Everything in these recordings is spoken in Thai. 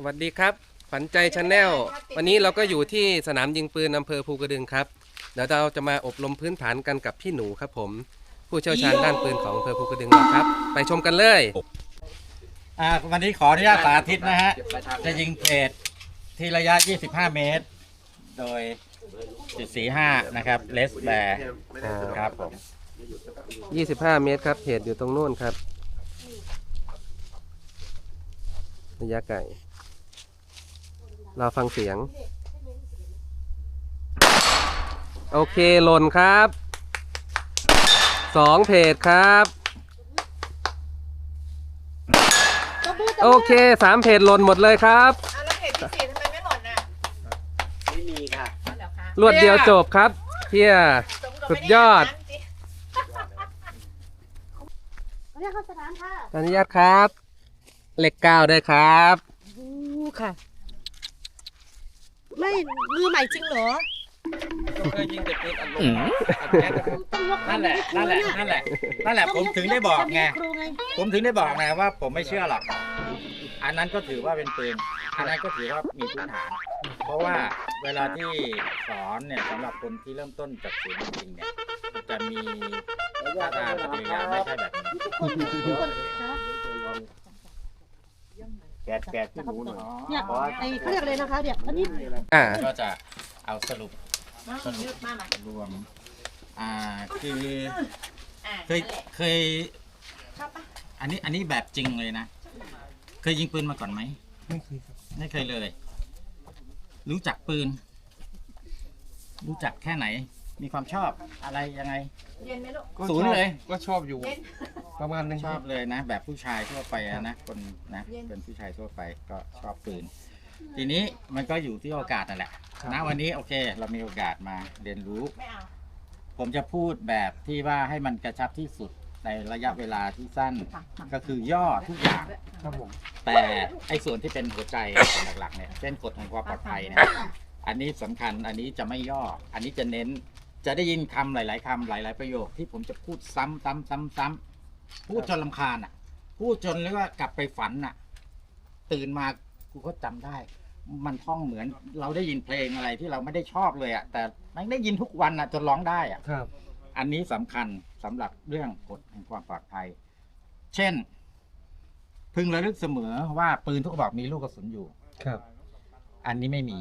สวัสดีครับขวัญใจชาแนลวันนี้เราก็อยู่ที่สนามยิงปืนอำเภอภูกระดึงครับเดี๋ยวเราจะมาอบรมพื้นฐานกันกับพี่หนูครับผม ผู้เชี่ยวชาญด้านปืนของอำเภอภูกระดึงเราครับ ไปชมกันเลยอ่าวันนี้ขออนุญาตสาธิตนะฮะ จะยิงเพจที่ระยะ 25 เมตร โดยจุด45 นะครับเลสแบร์ครับผม 25 เมตรครับเหตุอยู่ตรงนู้นครับระยะไกล เราฟังเสียง โอเคหล่นครับสองเพจครับโอเคสามเพจหล่นหมดเลยครับ เอาแล้วเพจที่สี่ทำไมไม่หล่นน่ะไม่มีค่ะ เอาเหรอคะรวดเดียวจบครับเที่ยสมกับสุดไม่ยอดาบน้ำสิขออนุญาตเข้าสนามค่ะ อนุญาตครับเลขเก้าได้วยครับ อู้ค่ะ ไม่มือใหม่จริงเหรอเคยยิงแต่ปืนอัดลมต้องยกนั่นแหละนั่นแหละนั่นแหละนั่นแหละ ผมถึงได้บอกไงครูไงผมถึงได้บอกไงว่า ผมไม่เชื่อหรอกอันนั้นก็ถือว่าเป็นปืนอันนั้นก็ถือว่ามีพื้นฐาน เพราะว่าเวลาที่สอนเนี่ยสำหรับคนที่เริ่มต้นจากศูนย์จริงๆเนี่ยมันจะมีท่าทางปฏิกิริยาไม่ใช่แบบนี้ทุกคนทุกคนนะ แกะแกะที่หนูหน่อยเนี่ยไอ้เขาเรียกอะไรนะคะเนี่ยอันนี้อ่า ก็จะเอาสรุปมาเลือกมาใหม่รวม อ่าคืออะเคยเคยชอบปะอันนี้อันนี้แบบจริงเลยนะ เคยยิงปืนมาก่อนไหมไม่เคยครับไม่เคยเลย รู้จักปืน รู้จักแค่ไหน มีความชอบอะไรยังไงเย็นไหมลูกก็ศูนย์ชอบเลย ก็ชอบอยู่เย็น ประมาณนึงชอบเลยนะ แบบผู้ชายทั่วไปอะนะคนนะเย็นเป็นผู้ชายทั่วไปก็ชอบปืน ทีนี้มันก็อยู่ที่โอกาสนั่นแหละนะวันนี้โอเค เรามีโอกาสมาเรียนรู้ไม่เอาผมจะพูดแบบที่ว่าให้มันกระชับที่สุดในระยะเวลาที่สั้น ก็คือย่อทุกอย่าง ครับผม แต่ไอ้ส่วนที่เป็นหัวใจหลักๆเนี่ยเช่นกฎแห่งความปลอดภัยเนี่ยอันนี้สำคัญอันนี้จะไม่ย่อ อันนี้จะเน้นจะได้ยินคำหลาย ๆคำหลาย ๆ ประโยคที่ผมจะพูดซ้ำซ้ำซ้ำซ้ำ พูดจนลำคาญอะ พูดจนเรียกว่ากลับไปฝันอะ ตื่นมากูก็จำได้ มันท่องเหมือนเราได้ยินเพลงอะไรที่เราไม่ได้ชอบเลยอะ แต่มันได้ยินทุกวันอะจนร้องได้อะ ครับ อันนี้สำคัญสำหรับเรื่องกฎแห่งความปลอดภัย เช่น พึงระลึกเสมอว่าปืนทุกกระบอกมีลูกกระสุนอยู่ ครับ อันนี้ไม่มี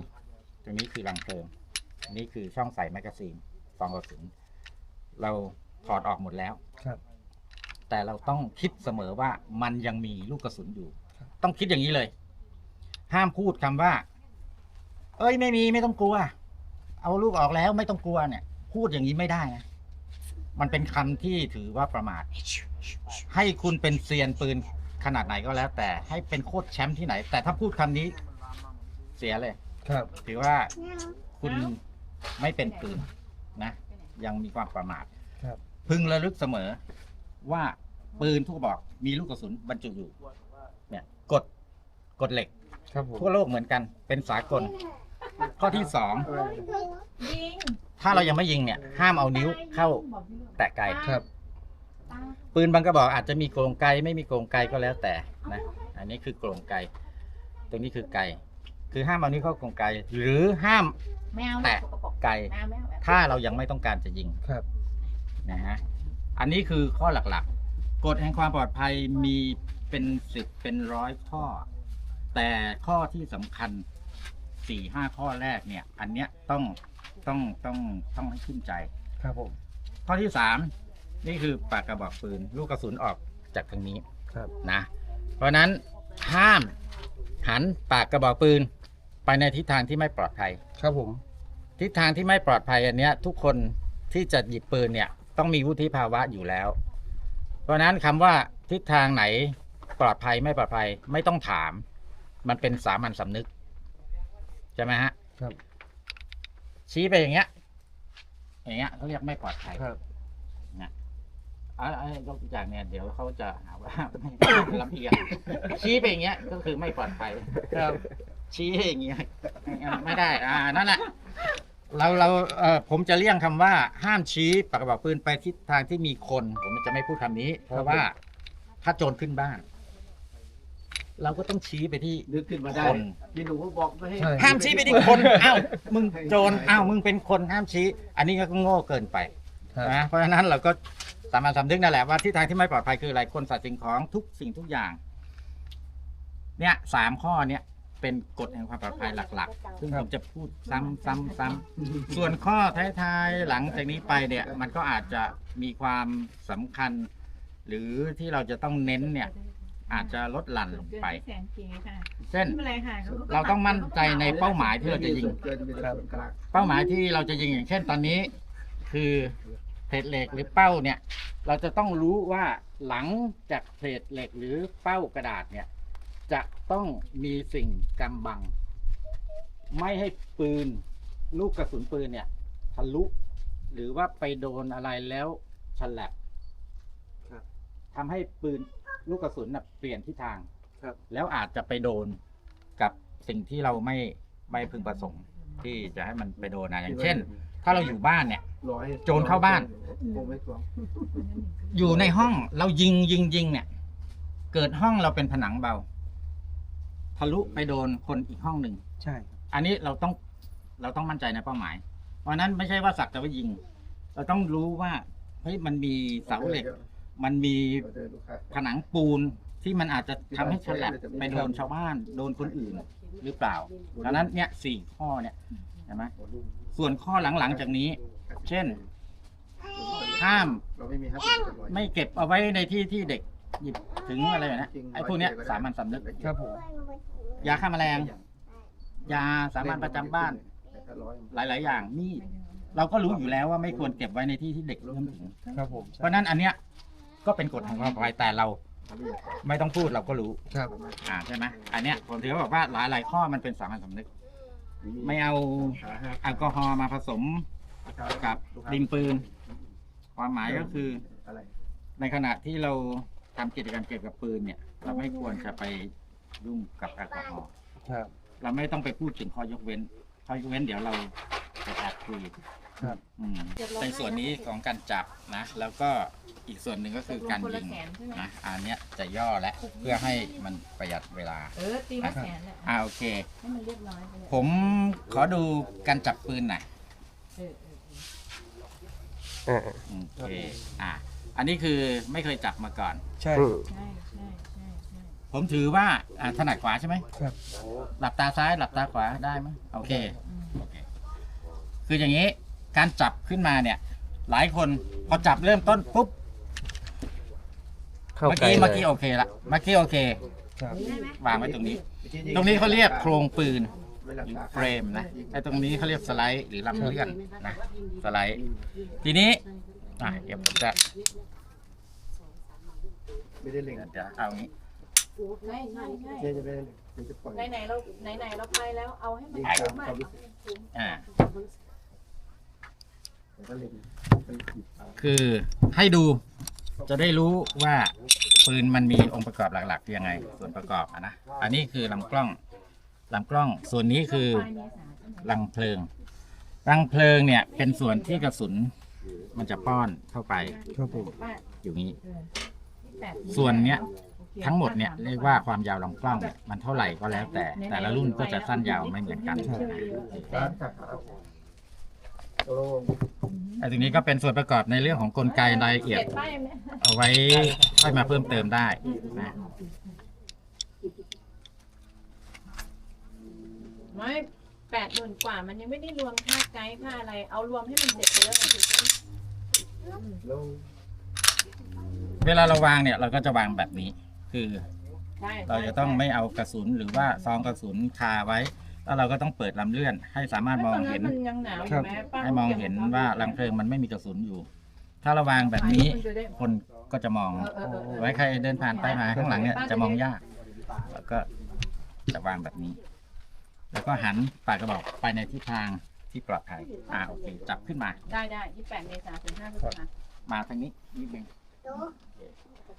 ตรงนี้คือรังเพลิงอันนี้คือช่องใส่แมกกาซีนซองกระสุน เราถอดออกหมดแล้ว ครับ แต่เราต้องคิดเสมอว่ามันยังมีลูกกระสุนอยู่ ต้องคิดอย่างนี้เลย ห้ามพูดคำว่า เอ้ยไม่มีไม่ต้องกลัว เอาลูกออกแล้วไม่ต้องกลัวเนี่ย พูดอย่างนี้ไม่ได้นะมันเป็นคำที่ถือว่าประมาท ให้คุณเป็นเซียนปืนขนาดไหนก็แล้ว แต่ให้เป็นโคตรแชมป์ที่ไหน แต่ถ้าพูดคำนี้เสียเลย ครับ ถือว่าคุณไม่เป็นปืนนะ ยังมีความประมาทครับพึงระลึกเสมอ ว่าปืนทุกกระบอกมีลูกกระสุนบรรจุอยู่ เนี่ยกฎกฎเหล็ก ครับผมทั่วโลกเหมือนกันเป็นสากล ข้อที่สองยิงถ้าเรายังไม่ยิงเนี่ย ห้ามเอานิ้วเข้าแตะไกครับ ปืนบางกระบอกอาจจะมีโกรงไกไม่มีโกรงไกก็แล้วแต่นะอันนี้คือโกรงไกตรงนี้คือไกคือห้ามเอานิ้วเข้าโกรงไกหรือห้ามไม่เอาแตะไกไม่เอาไม่เอาไม่เอาถ้าเรายังไม่ต้องการจะยิงครับ นะฮะ อันนี้คือข้อหลักๆ กฎแห่งความปลอดภัยมีเป็นสิบเป็นร้อยข้อ แต่ข้อที่สำคัญสี่ห้าข้อแรกเนี่ย อันเนี้ยต้องต้องต้องต้องให้ขึ้นใจ ครับผม ข้อที่สามนี่คือปากกระบอกปืน ลูกกระสุนออกจากทางนี้ครับ นะ เพราะฉะนั้นห้ามหันปากกระบอกปืน ไปในทิศทางที่ไม่ปลอดภัย ครับผม ทิศทางที่ไม่ปลอดภัยอันเนี้ย ทุกคนที่จะหยิบปืนเนี่ย ต้องมีวุฒิภาวะอยู่แล้ว เพราะฉะนั้นคำว่าทิศทางไหนปลอดภัยไม่ปลอดภัยไม่ต้องถาม มันเป็นสามัญสำนึก ใช่ไหมฮะครับ ชี้ไปอย่างเงี้ย อย่างเงี้ยเขาเรียกไม่ปลอดภัยครับ นะอะอะยกตัวอย่างเนี่ยเดี๋ยวเขาจะหาว่าไม่ลำเอียงชี้ไปอย่างเงี้ยก็คือไม่ปลอดภัย ครับ ชี้อย่างเงี้ยไม่ได้ อ่านั่นแหละ เราเราเอ่อผมจะเลี่ยงคำว่าห้ามชี้ปากกระบอกปืนไปทิศทางที่มีคน ผมจะไม่พูดคำนี้ เพราะว่าถ้าโจรขึ้นบ้าน เราก็ต้องชี้ไปที่ นึกขึ้นมาได้คนพี่หนูก็บอกไม่ให้ห้ามชี้ไปที่คนอ้าวมึงโจรอ้าวมึงเป็นคนห้ามชี้ อันนี้ก็โง่เกินไป ครับนะเพราะฉะนั้นเราก็สามารถสำนึกนั่นแหละว่าที่ทางที่ไม่ปลอดภัยคืออะไรคนสัตว์สิ่งของทุกสิ่งทุกอย่าง เนี่ยสามข้อเนี่ย เป็นกฎแห่งความปลอดภัยหลักๆ ซึ่งผมจะพูดซ้ำซ้ำซ้ำส่วนข้อท้ายๆหลังจากนี้ไปเนี่ย มันก็อาจจะมีความสำคัญ หรือที่เราจะต้องเน้นเนี่ย อาจจะลดหลั่นลงไป แสนเก๋ค่ะเช่น ไม่เป็นไรค่ะเราต้องมั่นใจในเป้าหมายที่เราจะยิง เกินเป็นส่วนกลางเป้าหมายที่เราจะยิงอย่างเช่นตอนนี้ คือเพลทเหล็กหรือเป้าเนี่ย เราจะต้องรู้ว่าหลังจากเพลทเหล็กหรือเป้ากระดาษเนี่ย จะต้องมีสิ่งกำบัง ไม่ให้ปืน ลูกกระสุนปืนเนี่ยทะลุ หรือว่าไปโดนอะไรแล้วฉลับครับ ทำให้ปืนลูกกระสุนน่ะเปลี่ยนทิศทาง ครับ แล้วอาจจะไปโดนกับสิ่งที่เราไม่ไม่พึงประสงค์ ที่จะให้มันไปโดนนะอย่างเช่น ถ้าเราอยู่บ้านเนี่ย ร้อยโจรเข้าบ้านคงไม่ทวงอยู่ในห้องเรายิงยิงยิงเนี่ย เกิดห้องเราเป็นผนังเบา ทะลุไปโดนคนอีกห้องหนึ่ง ใช่อันนี้เราต้องเราต้องมั่นใจในเป้าหมาย เพราะฉะนั้นไม่ใช่ว่าสักแต่ว่ายิง เราต้องรู้ว่าเฮ้ยมันมีเสาเหล็ก มันมีเดินลูกค้าผนังปูนที่มันอาจจะทำให้ฉลับไปโดนชาวบ้านโดนคนอื่นหรือเปล่าดังนั้นเนี่ยสี่ข้อเนี่ยเห็นไหมส่วนข้อหลังๆจากนี้ เช่น ห้ามเราไม่มีห้าสิบร้อยไม่เก็บเอาไว้ในที่ที่เด็ก หยิบถึงอะไรแบบนี้ไอ้พวกเนี้ยสามัญสำนึกครับผม ยาฆ่าแมลง ยาสามัญประจำบ้าน หลาย ๆ อย่างมีดเราก็รู้อยู่แล้วว่าไม่ควรเก็บไว้ในที่ที่เด็กเริ่มถึง ครับผมเพราะฉะนั้นอันเนี้ยก็เป็นกฎแห่งความปลอดภัยแต่เราไม่ต้องพูดเราก็รู้ ครับอ่าใช่ไหมอันเนี้ยผมถือว่าบอกว่าหลายๆข้อมันเป็นสามัญสำนึก ไม่เอาแอลกอฮอล์มาผสมกับดินปืน ความหมายก็คือ อะไร ในขณะที่เรา ทำกิจกรรมเกี่ยวกับปืนเนี่ย เราไม่ควรจะไปยุ่งกับแอลกอฮอล์ครับ เราไม่ต้องไปพูดถึงข้อยกเว้นข้อยกเว้นเดี๋ยวเราจะแอบคุยครับ อืมในส่วนนี้ของการจับนะ แล้วก็อีกส่วนหนึ่งก็คือการยิงนะอันเนี้ยจะย่อและเพื่อให้มันประหยัดเวลา เออตีมาแสนแหละอ่าโอเค ให้มันเรียบร้อยไปเลยผมขอดูการจับปืนหน่อยเออเอออ่า โอเค อ่า อันนี้คือไม่เคยจับมาก่อน ใช่ใช่ใช่ใช่ใช่ผมถือว่าอ่าถนัดขวาใช่ไหมครับ หลับตาซ้ายหลับตาขวาได้ไหมโอเคอืมโอเค คืออย่างนี้การจับขึ้นมาเนี่ย หลายคนพอจับเริ่มต้นปุ๊บเข้าเมื่อไกลกี้เลเมื่อยกี้โอเคละเมื่อกี้โอเค ครับวางไว้ตรงนี้ ตรงนี้เขาเรียกโครงปืนไม่รักษาเฟรมนะไอ้ตรงนี้เขาเรียกสไลด์หรือลำเลื่อนนะสไลด์ ทีนี้ อะเดี๋ยวผมจะไม่ได้เล็งเดี๋ยวเอางี้ใช่ใช่ใช่เจ๊จะไม่ได้เล็งเจ๊จะปล่อยไหนไหนๆเราไหนไหนๆเราไปแล้วเอาให้มันยิงคุ้ตามมอะความรู้สึกอ่าผมก็เล็งไปหยิบเอาคือให้ดูจะได้รู้ว่าปืนมันมีองค์ประกอบหลักๆยังไง ส่วนประกอบอะนะอันนี้คือลำกล้องลำกล้องส่วนนี้คือปลายเมษาใช่ไหมรังเพลิงรังเพลิงเนี่ยเป็นส่วนที่กระสุน มันจะป้อนเข้าไปครับผมป้าอยู่นี้เออแปดส่วนเนี้ยโอคทั้งหมดเนี่ยเรียกว่าความยาวลำกล้องเนี่ยมันเท่าไหร่ก็แล้วแต่ แต่ละรุ่นก็จะสั้นยาวไม่เหมือนกันร้านขาขาวโอ้ไอ้ตรงนี้ก็เป็นส่วนประกอบในเรื่องของกลไกรายละเอียดเจ็ดป้ายไหมเอาไว้ค่อยมาเพิ่มเติมได้นะไม่แปดหมื่นกว่ามันยังไม่ได้รวมค่าไกด์ค่าอะไร เอารวมให้มันเสร็จไปแล้วกันแล้ว เวลาเราวางเนี่ยเราก็จะวางแบบนี้ คือใช่เราจะต้องไม่เอากระสุนหรือว่าซองกระสุนคาไว้ แล้วเราก็ต้องเปิดลำเลื่อน ให้สามารถมองเห็น มันยังหนาวอยู่ไหมป้าให้มองเห็นว่ารังเพลิงมันไม่มีกระสุนอยู่ ถ้าเราวางแบบนี้ คนก็จะมองเออเออเออเออไว้ใครเดินผ่านไปมาข้างหลังเนี่ยจะมองยาก แล้วก็จะวางแบบนี้ แล้วก็หันปากกระบอกไปในทิศทาง ที่ปลอดภัย อ่าโอเค จับขึ้นมา ได้ได้ยี่แปดเมษาถึงห้าพฤษภามาทางนี้นิดนึง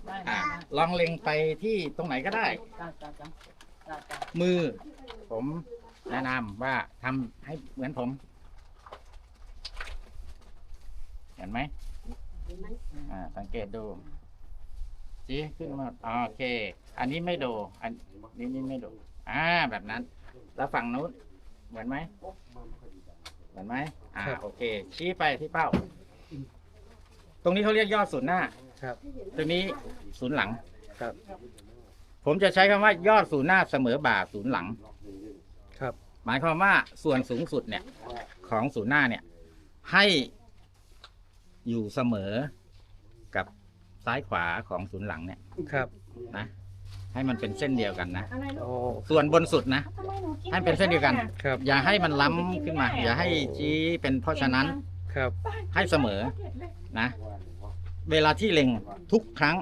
ได้อ่าได้ลองเล็งไปที่ตรงไหนก็ได้ จ้าจ้าจ้าจ้าจ้ามือ ผมแนะนำว่าทำให้เหมือนผม เห็นไหม อ่า สังเกตดูชี้ขึ้นมาอ๋อโอเค อันนี้ไม่โด อันนี้นี่ไม่โด อ่า แบบนั้น แล้วฝั่งนู้น เหมือนไหมเห มือนไหมอ่าครับ โอเค ชี้ไปที่เป้า ตรงนี้เขาเรียกยอดศูนย์หน้า ครับ ตรงนี้ศูนย์หลัง ครับ ผมจะใช้คำว่ายอดศูนย์หน้าเสมอบ่าศูนย์หลัง ครับ หมายความว่าส่วนสูงสุดเนี่ย ของศูนย์หน้าเนี่ย ให้อยู่เสมอกับซ้ายขวาของศูนย์หลังเนี่ยครับ นะ ให้มันเป็นเส้นเดียวกันนะอะไรลูโอ้กส่วนบนสุดนะทำไมหนูกินให้เป็นเส้นเดียวกัน ครับ อย่าให้มันล้ำขึ้นมา อย่าให้ชี้เป็นเพราะฉะนั้นครับ ให้เสมอนะ เวลาที่เล็งทุกครั้ง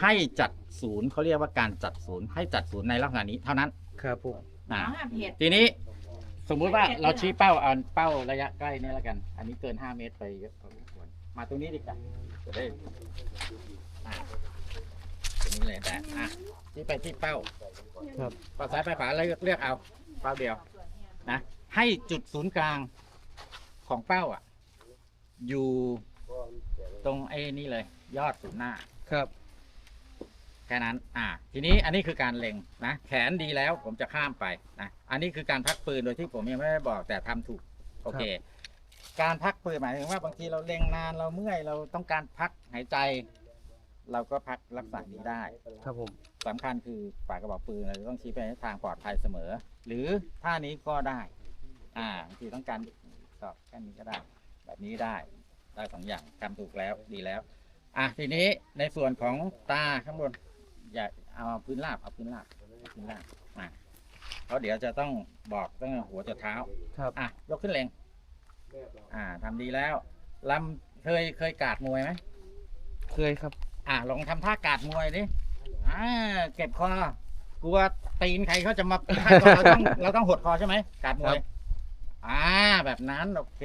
ให้จัดศูนย์เขาเรียกว่าการจัดศูนย์ ให้จัดศูนย์ในลักษณะนี้เท่านั้นครับผม นะอ๋อห้าเผ็ดทีนี้สมมุติว่าเราชี้เป้าเอาเป้าระยะใกล้นี่แล้วกัน อันนี้เกิน 5 เมตรไปเยอะพอสมควรมาตรงนี้ดีกว่าจะได้อะตรง นี้เลยแต่อะชี้ไปที่เป้าครับเป้าซ้ายไปขวาเลือกเลือกเอา เป้าเดียว นะ ให้จุดศูนย์กลางของเป้าอะ อยู่ตรงไอ้นี่เลย ยอดศูนย์หน้า ครับ แค่นั้น อ่า ทีนี้อันนี้คือการเล็งนะ แขนดีแล้วผมจะข้ามไปนะ อันนี้คือการพักปืนโดยที่ผมยังไม่ได้บอกแต่ทำถูก โอเค การพักปืนหมายถึงว่าบางทีเราเล็งนานเราเมื่อยเราต้องการพักหายใจ เราก็พักลักษณะนี้ได้ ครับผม สำคัญคือปากกระบอกปืนเราจะต้องชี้ไปในทางปลอดภัยเสมอ หรือท่านี้ก็ได้ อ่าบางทีต้องการก็แค่นี้ก็ได้ แบบนี้ได้ ได้สองอย่างทำถูกแล้วดีแล้ว อะทีนี้ในส่วนของตาข้างบน อย่าเอาพื้นราบเอาพื้นราบเอาพื้นราบมาเพราะเดี๋ยวจะต้องบอกตั้งแต่หัวจนเท้า ครับ อะยกขึ้นเลงอ่าทำดีแล้วลำเคยเคยกาดมวยไหมเคยครับ อะลองทำท่ากาดมวยดิอ่าเก็บคอกลัวตีนใครเขาจะมาพาดคอเราต้องเราต้องหดคอใช่ไหมกาดมวยอ่าแบบนั้นโอเค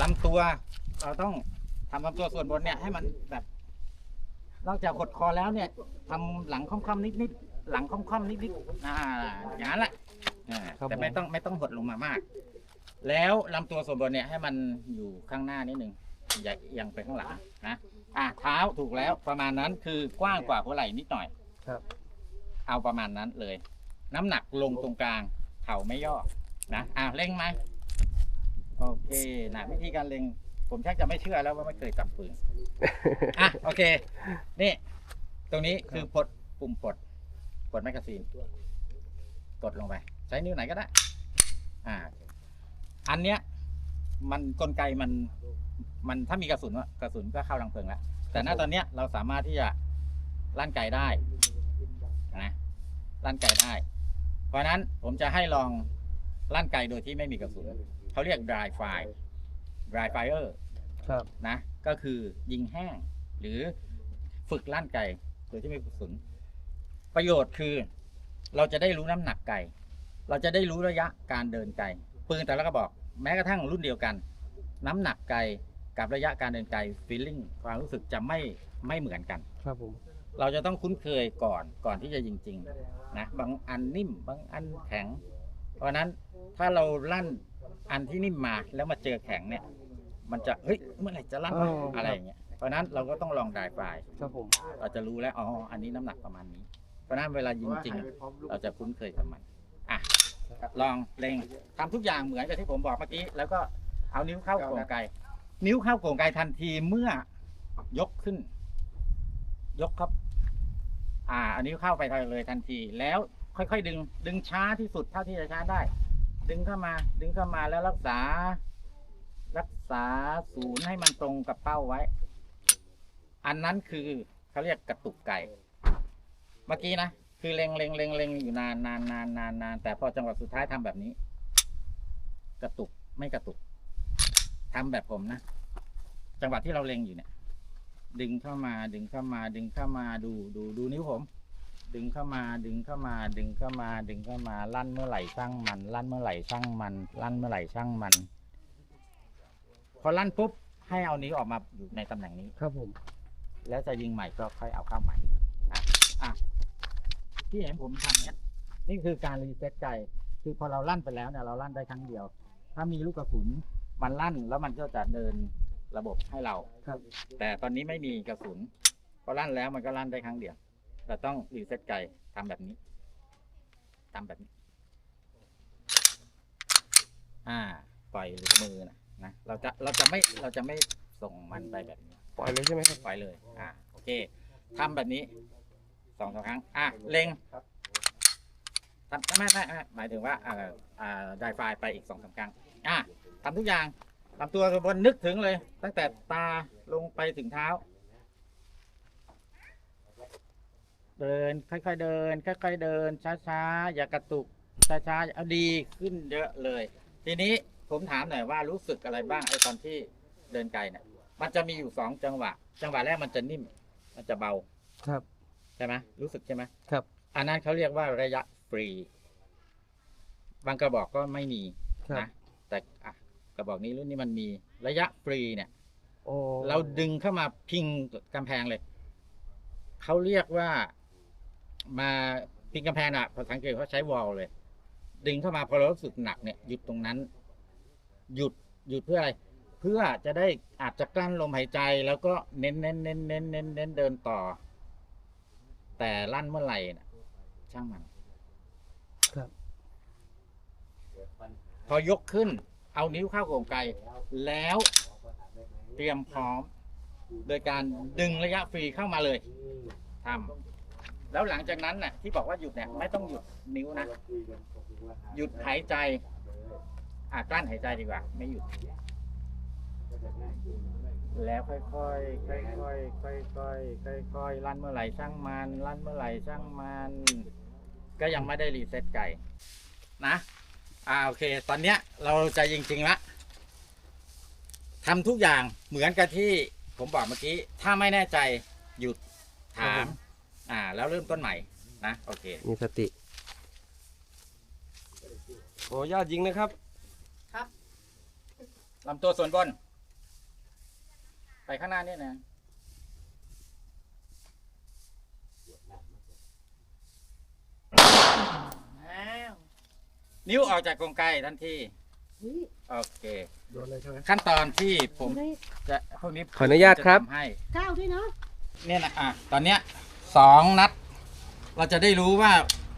ลำตัว เราต้องทำลำตัวส่วนบนเนี่ยให้มันแบบ นอกจากหดคอแล้วเนี่ยทำหลังค่อมๆนิดๆหลังค่อมๆนิดๆอ่าอย่างนั้นแหละอ่าครับแต่ไม่ผม ต้องไม่ต้องหดลงมามาก แล้วลำตัวส่วนบนเนี่ยให้มันอยู่ข้างหน้านิดนึงอย่าเอียงไปข้างหลังนะ อะเท้าถูกแล้วประมาณนั้นคือกว้างกว่าหัวไหล่นิดหน่อยครับ เอาประมาณนั้นเลย น้ำหนักลงตรงกลาง เข่าไม่ย่อนะอะเล็งไหมโอเคนะวิธีการเล็ง ผมชักจะไม่เชื่อแล้วว่าไม่เคยจับปืนอะโอเค นี่ ตรงนี้คือปลดปุ่มปลดปลดแมกกาซีนกดลงไป ใช้นิ้วไหนก็ได้ อ่า อันเนี้ย มันกลไกมัน มันถ้ามีกระสุนอะกระสุนก็เข้ารังเพลิงแล้วแต่ณตอนเนี้ยเราสามารถที่จะลั่นไกได้นะลั่นไกได้ เพราะฉะนั้นผมจะให้ลองลั่นไกโดยที่ไม่มีกระสุนเขาเรียก dry fire dry fire ครับนะก็คือยิงแห้ง หรือฝึกลั่นไกโดยที่ไม่มีกระสุน ประโยชน์คือ เราจะได้รู้น้ำหนักไกเราจะได้รู้ระยะการเดินไกปืนแต่ละกระบอก แม้กระทั่งรุ่นเดียวกัน น้ำหนักไก กับระยะการเดินไก feeling ความรู้สึกจะไม่ไม่เหมือนกัน ครับผม เราจะต้องคุ้นเคยก่อนก่อนที่จะยิงจริงนะบางอันนิ่มบางอันแข็ง เพราะฉะนั้นถ้าเราลั่นอันที่นิ่มมาแล้วมาเจอแข็งเนี่ย มันจะเฮ้ยเมื่อไหร่จะลั่นวะอ๋อออะไรอย่างเงี้ยเพราะฉะนั้นเราก็ต้องลองดายไฟล์ครับผม เราจะรู้แล้วอ๋ออันนี้น้ำหนักประมาณนี้ เพราะฉะนั้นเวลายิงจริง เราจะคุ้นเคยกับมันอะลองเล็งทำทุกอย่างเหมือนกับที่ผมบอกเมื่อกี้ แล้วก็เอานิ้วเข้าโกงไก นิ้วเข้าโกงไกทันทีเมื่อยกขึ้น ยกครับ อ่า อันนี้เข้าไปเลยทันที แล้วค่อยๆ ดึง ดึงช้าที่สุดเท่าที่จะช้าได้ ดึงเข้ามา ดึงเข้ามาแล้วรักษา รักษาศูนย์ให้มันตรงกับเป้าไว้ อันนั้นคือเขาเรียกกระตุกไก่ เมื่อกี้นะ คือเล็งเล็งเล็งเล็งอยู่นานนานนานนานนานแต่พอจังหวะสุดท้ายทำแบบนี้ กระตุกไม่กระตุก ทำแบบผมนะ จังหวะที่เราเล็งอยู่เนี่ย ดึงเข้ามาดึงเข้ามา ดึงเข้ามาดูดูดูนิ้วผม ดึงเข้ามาดึงเข้ามา ดึงเข้ามา ดึงเข้ามาลั่นเมื่อไหร่ช่างมัน ลั่นเมื่อไหร่ช่างมัน ลั่นเมื่อไหร่ช่างมัน พอลั่นปุ๊บให้เอานิ้วออกมาอยู่ในตำแหน่งนี้ ครับผม แล้วจะยิงใหม่ก็ค่อยเอาเข้าใหม่อะอะที่เห็นผมทำเนี้ยนี่คือการรีเซ็ตใจ คือพอเราลั่นไปแล้วเนี่ยเราลั่นได้ครั้งเดียว ถ้ามีลูกกระสุน มันลั่นแล้วมันก็จะเดินระบบให้เรา ครับ แต่ตอนนี้ไม่มีกระสุนพอลั่นแล้วมันก็ลั่นได้ครั้งเดียวเราต้องรีเซ็ตไกทำแบบนี้ทำแบบนี้ อ่า ปล่อยหลุดมือนะนะเราจะเราจะไม่เราจะไม่ส่งมันไปแบบนี้ ปล่อยเลยใช่ไหมครับ ปล่อยเลย อ่า โอเค ทำแบบนี้สองสามครั้ง อะ เล็งทำไม่ไม่ไม่หมายถึงว่า อ่า อ่า ได้ไฟล์ไปอีกสองสามครั้ง อะทำทุกอย่างทำตัวบนนึกถึงเลย ตั้งแต่ตาลงไปถึงเท้า เดินค่อยๆเดินค่อยๆเดิน ช้าๆอย่ากระตุกช้าๆเอาดีขึ้นเยอะเลย ทีนี้ผมถามหน่อยว่ารู้สึกอะไรบ้างไอ้ตอนที่เดินไกลเนี่ยมันจะมีอยู่สองจังหวะ จังหวะแรกมันจะนิ่ม มันจะเบาครับ ใช่ไหมรู้สึกใช่ไหมครับ อันนั้นเขาเรียกว่าระยะฟรี บางกระบอกก็ไม่มีครับนะ แต่อะกระบอกนี้รุ่นนี้มันมีระยะฟรีเนี่ย โอ้เราดึงเข้ามาพิงกำแพงเลย เขาเรียกว่ามาพิงกำแพงอะภาษาอังกฤษเขาใช้วอลเลย ดึงเข้ามาพอเรารู้สึกหนักเนี่ยหยุดตรงนั้น หยุดหยุดเพื่ออะไร เพื่อจะได้อาจจะกลั้นลมหายใจ แล้วก็เน้นเน้นเน้นเน้นเน้นเน้นเดินต่อ แต่ลั่นเมื่อไหร่น่ะ ช่างมัน ครับ พ อยกขึ้น เอานิ้วเข้าโกงไกแล้วเตรียมพร้อม โดยการดึงระยะฟรีเข้ามาเลยทำแล้วหลังจากนั้นน่ะ ที่บอกว่าหยุดเนี่ยไม่ต้องหยุดนิ้วนะ หยุดหายใจ อะกลั้นหายใจดีกว่า ไม่หยุด แล้วค่อยๆค่อยๆค่อยๆค่อยๆลั่นเมื่อไหร่ช่างมันลั่นเมื่อไหร่ช่างมัน ก็ยังไม่ได้รีเซ็ตไก่นะ อ่าโอเค ตอนเนี้ยเราจะจริงๆละทำทุกอย่างเหมือนกับที่ผมบอกเมื่อกี้ ถ้าไม่แน่ใจหยุดถาม อ่า แล้วเริ่มต้นใหม่นะโอเค มีสติโอ้ญาติยิงนะครับ ลำตัวส่วนบน ไปข้างหน้านี่นะ นิ้วออกจากกรงไกทันทีเฮ้ยโอเค โดนเลยใช่ไหมขั้นตอนที่ผมได้จะพวกนี้ขออนุญาตครับ จะทำให้เก้าด้วยเนาะเนี่ยนะอะตอนเนี้ยสองนัด เราจะได้รู้ว่า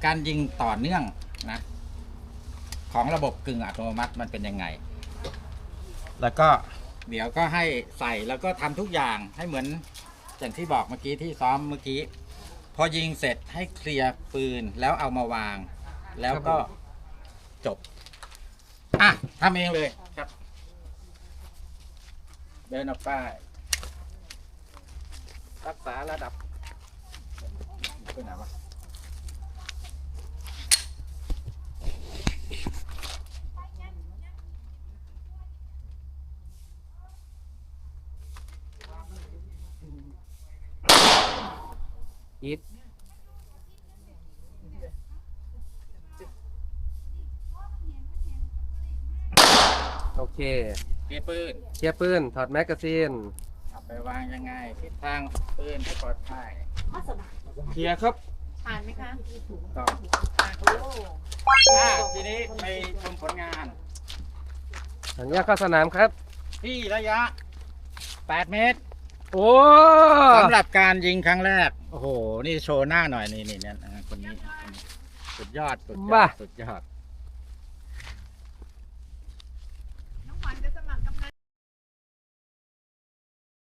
การยิงต่อเนื่องนะ ของระบบกึ่งอัตโนมัติมันเป็นยังไง แล้วก็เดี๋ยวก็ให้ใส่แล้วก็ทำทุกอย่างให้เหมือนอย่างที่บอกเมื่อกี้ที่ซ้อมเมื่อกี้ พอยิงเสร็จให้เคลียร์ปืนแล้วเอามาวาง แล้วก็ จบ อะทำเองเลยครับ เดินออกไป รักษาระดับไปไหนวะอีท โอเคเกียร์ปืนเคลียร์ปืนถอดแมกกาซีนเอาไปวางยังไงทิศทางปืนให้ปลอดภัยมาสบายเคลียร์ครับผ่านไหมคะต่อผ่านโอ้อะทีนี้ไปชมผลงาน สัญญาเข้าสนามครับ ที่ระยะ 8 เมตรโอ้สำหรับการยิงครั้งแรก โอ้โห นี่โชว์หน้าหน่อยนี่นี่เนี่ยคนนี้คนนี้สุดยอด สุดยอบ้าดสุดยอด